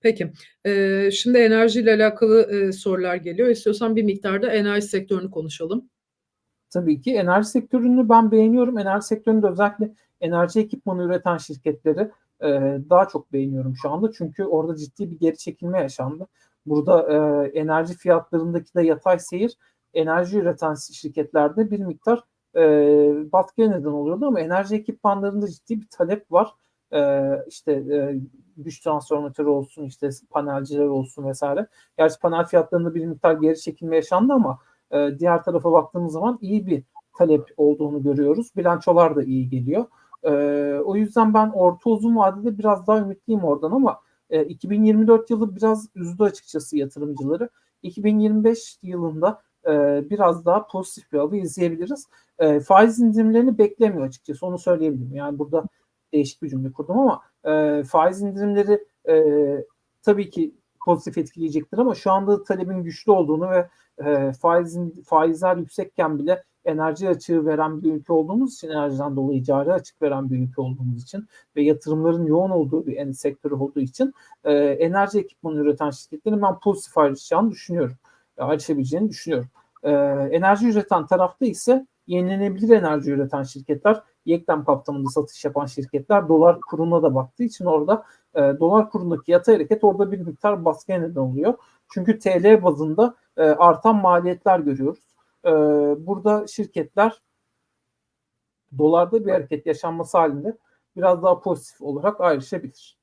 Peki. Eee, şimdi enerjiyle alakalı, eee, sorular geliyor. İstiyorsan bir miktar da enerji sektörünü konuşalım. Tabii ki enerji sektörünü ben beğeniyorum. Enerji sektöründe özellikle enerji ekipmanı üreten şirketleri e, daha çok beğeniyorum şu anda. Çünkü orada ciddi bir geri çekilme yaşandı. Burada e, enerji fiyatlarındaki de yatay seyir enerji üreten şirketlerde bir miktar e, baskıya neden oluyordu ama enerji ekipmanlarında ciddi bir talep var. E, işte e, güç transformatörü olsun, işte panelciler olsun vesaire. Gerçi panel fiyatlarında bir miktar geri çekilme yaşandı ama e, diğer tarafa baktığımız zaman iyi bir talep olduğunu görüyoruz. Bilançolar da iyi geliyor. E, o yüzden ben orta uzun vadede biraz daha ümitliyim oradan ama e, 2024 yılı biraz üzdü açıkçası yatırımcıları. 2025 yılında e, biraz daha pozitif bir hava izleyebiliriz. E, faiz indirimlerini beklemiyor açıkçası onu söyleyebilirim. Yani burada değişik bir cümle kurdum ama e, faiz indirimleri e, tabii ki pozitif etkileyecektir ama şu anda talebin güçlü olduğunu ve e, faizin faizler yüksekken bile enerji açığı veren bir ülke olduğumuz için enerjiden dolayı cari açık veren bir ülke olduğumuz için ve yatırımların yoğun olduğu bir en olduğu için e, enerji ekipmanı üreten şirketlerin ben pozitif ayrışacağını düşünüyorum. E, ayrışabileceğini düşünüyorum. E, enerji üreten tarafta ise yenilenebilir enerji üreten şirketler, Yeklem kapsamında satış yapan şirketler dolar kuruna da baktığı için orada e, dolar kurundaki yatay hareket orada bir miktar baskıya neden oluyor. Çünkü TL bazında e, artan maliyetler görüyoruz. E, burada şirketler dolarda bir hareket yaşanması halinde biraz daha pozitif olarak ayrışabilir.